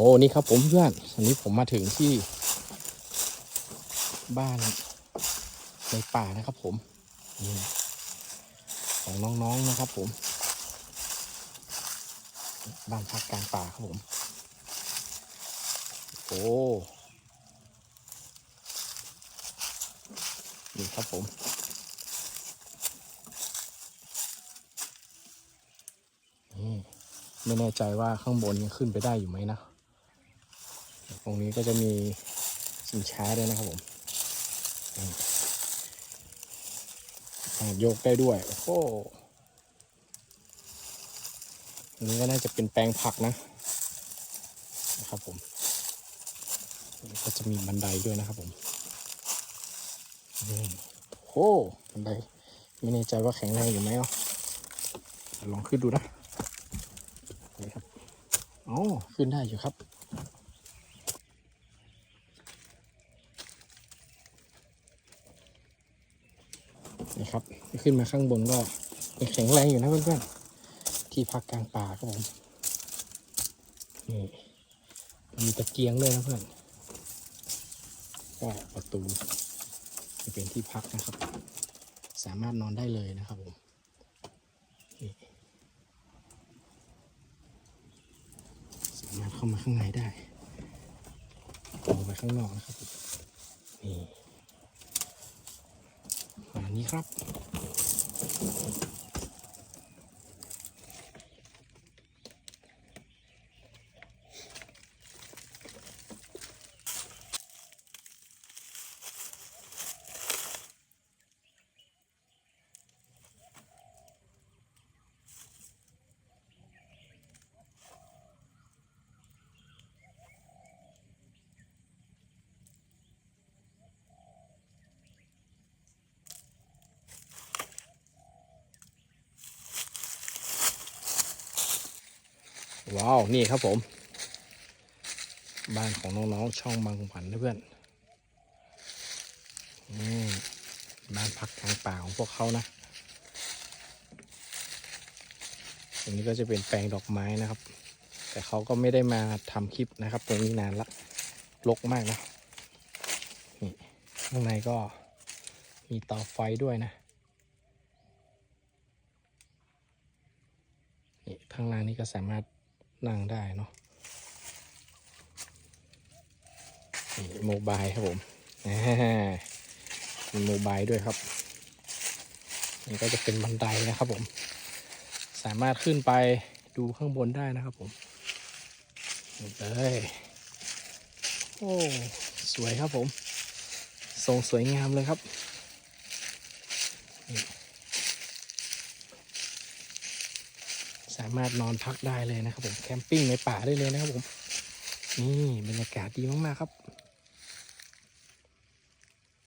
โอ้นี่ครับผมเพื่อนอันนี้ผมมาถึงที่ บ้านในป่านะครับผมของน้องๆนะครับผม บ้านพักกลางป่าครับผม โอ้นี่ครับผมไม่แน่ใจว่าข้างบนยังขึ้นไปได้อยู่ไหมนะ ตรงนี้ก็จะมีสินช้าด้วยนะครับผมยกได้ด้วย โอ้โหนี้ก็น่าจะเป็นแปลงผักนะนะครับผมนี่ก็จะมีบันไดด้วยนะครับผมโอ้บันไดไม่แน่ใจว่าแข็งแรงอยู่ไหมเนาะลองขึ้นดูนะนี่ครับอ๋อขึ้นได้อยู่ครับ นี่ครับขึ้นมาข้างบนก็ยังแข็งแรงอยู่นะเพื่อนๆที่พักกลางป่าครับผมนี่มีตะเกียงด้วยนะเพื่อนก็ประตูจะเป็นที่พักนะครับ สามารถนอนได้เลยนะครับผมนี่สามารถเข้ามาข้างในได้ออกไปข้างนอกนะครับนี่ นี้ครับ ว้าว นี่ครับผม บ้านของน้องๆช่องบางผันเพื่อนอืมบ้านพักกลางป่าของพวกเขานะตรงนี้ก็จะเป็นแปลงดอกไม้นะครับ แต่เขาก็ไม่ได้มาทำคลิปนะครับ ตรงนี้นานละรกมากนะนี่ข้างในก็มีเตาไฟด้วยนะนี่ข้างล่างนี่ก็สามารถ นั่งได้เนาะโมบายครับผมมีโมบายด้วยครับ นี่ก็จะเป็นบันไดนะครับผม สามารถขึ้นไปดูข้างบนได้นะครับผมนี่เลยโอ้สวยครับผมทรงสวยงามเลยครับ สามารถนอนพักได้เลยนะครับผมแคมปิ้งในป่าได้เลยนะครับผมนี่บรรยากาศดีมากๆครับ